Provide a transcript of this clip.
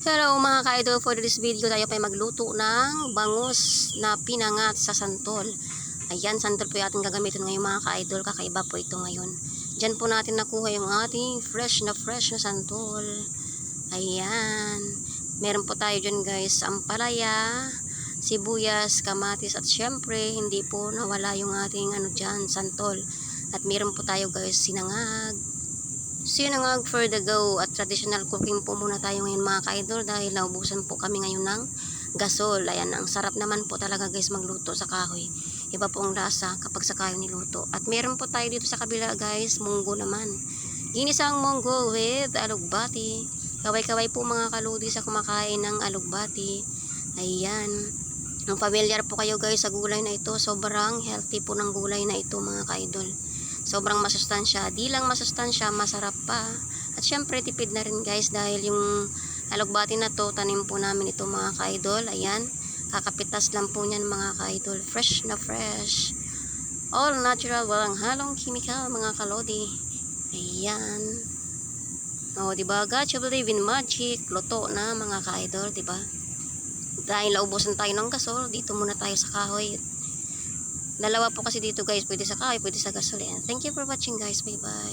Hello mga ka-idol, for this video tayo pa magluto ng bangus na pinangat sa santol. Ayan, santol po yung ating gagamitin ngayon mga ka-idol, kakaiba po ito ngayon. Diyan po natin nakuha yung ating fresh na fresh na santol. Ayan, meron po tayo dyan guys, ampalaya, sibuyas, kamatis at syempre hindi po nawala yung ating ano dyan, santol. At meron po tayo guys, sinangag, Sinangag for the go at traditional cooking po muna tayo ngayon mga ka-idol dahil naubusan po kami ngayon ng gasol. Ayan, ang sarap naman po talaga guys magluto sa kahoy. Iba po ang lasa kapag sa kahoy niluto. At meron po tayo dito sa kabila guys, munggo naman. Ginisang munggo with alugbati. Kaway-kaway po mga kaludi sa kumakain ng alugbati. Ayan. Ang familiar po kayo guys sa gulay na ito, sobrang healthy po ng gulay na ito mga ka-idol. Sobrang masustansya. Di lang masustansya, masarap pa. At syempre, tipid na rin guys dahil yung alugbati na to, tanim po namin ito mga ka-idol. Ayan, kakapitas lang po niyan mga ka-idol. Fresh na fresh. All natural, walang halong chemical mga kalodi. Ayan. O, oh, diba? God, you believe in magic. Luto na mga ka-idol, diba? Dahil naubusan tayo ng gasol, dito muna tayo sa kahoy. Dalawa po kasi dito guys, pwede sa kahoy, pwede sa gasolina. Thank you for watching guys. Bye bye.